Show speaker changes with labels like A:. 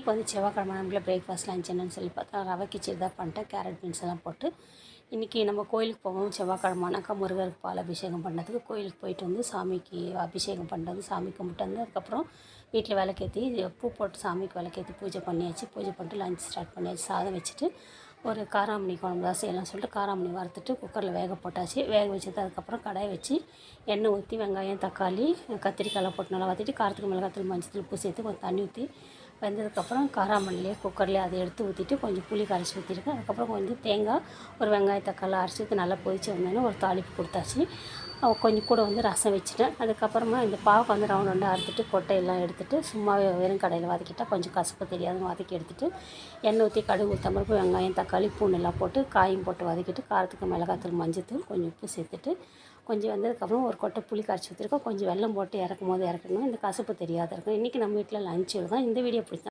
A: இன்றைக்கி வந்து செவ்வாய்க்கிழமை நம்மள பிரேக்ஃபாஸ்ட் லஞ்ச் என்னன்னு சொல்லி பார்த்தா ரவை கிச்சடி தான் பண்ணிட்டேன் கேரட் பீன்ஸ் எல்லாம் போட்டு இன்றைக்கி நம்ம கோயிலுக்கு போவோம். செவ்வாய்க்கிழமைனாக்கா முருகருக்கு பால் அபிஷேகம் பண்ணுறதுக்கு கோயிலுக்கு போயிட்டு வந்து சாமிக்கு அபிஷேகம் பண்ணுறது சாமி கும்பிட்டு வந்து அதுக்கப்புறம் வீட்டில் விளக்கேற்றி பூ போட்டு சாமிக்கு விளக்கேற்றி பூஜை பண்ணியாச்சு. பூஜை பண்ணிட்டு லஞ்ச் ஸ்டார்ட் பண்ணியாச்சு. சாதம் வச்சுட்டு ஒரு காராமணி குழம்பு தான் செய்யலாம் சொல்லிட்டு காராமணி வறுத்துட்டு குக்கரில் வேக போட்டாச்சு. வேக வச்சது அதுக்கப்புறம் கடாய் வச்சு எண்ணெய் ஊற்றி வெங்காயம் தக்காளி கத்திரிக்காயெல்லாம் போட்டு நல்லா வதக்கிட்டு காரத்துக்கு மிளகாத்தூள் மஞ்சள் உப்பு சேர்த்து கொஞ்சம் தண்ணி ஊற்றி வெந்ததுக்கப்புறம் காராமணிலே குக்கர்லேயே அதை எடுத்து ஊற்றிட்டு கொஞ்சம் புளி கரைச்சி ஊற்றிருக்கேன் அதுக்கப்புறம் கொஞ்சம் தேங்காய் ஒரு வெங்காய தக்காளி அரைச்சி நல்லா கொதிச்சு வந்தோன்னே ஒரு தாளிப்பு கொடுத்தாச்சு. கொஞ்சம் கூட வந்து ரசம் வச்சுட்டேன் அதுக்கப்புறமா இந்த பாவுக்கு வந்து ரவுண்ட் ரவுண்டாக அறுத்துட்டு கொட்டையெல்லாம் எடுத்துகிட்டு சும்மாவே வெறும் கடையில் வதக்கிட்டால் கொஞ்சம் கசப்பு தெரியாதுன்னு வதக்கி எடுத்துகிட்டு எண்ணெய் ஊற்றி கடுகு உளுத்தம்பருப்பு வெங்காயம் தக்காளி பூண்டெல்லாம் போட்டு காயும் போட்டு வதக்கிட்டு காரத்துக்கு மிளகாத்தூள் மஞ்சத்தூள் கொஞ்சம் உப்பு சேர்த்துட்டு கொஞ்சம் வந்ததுக்கப்புறம் ஒரு கொட்டை புளி கரைச்சி ஊற்றிருக்கோம் கொஞ்சம் வெல்லம் போட்டு இறக்கும் போது இறக்கணும் இந்த கசப்பு தெரியாத இருக்கும் இன்றைக்கி நம்ம வீட்டில் லஞ்ச் தான். இந்த வீடியோ பிடிச்சா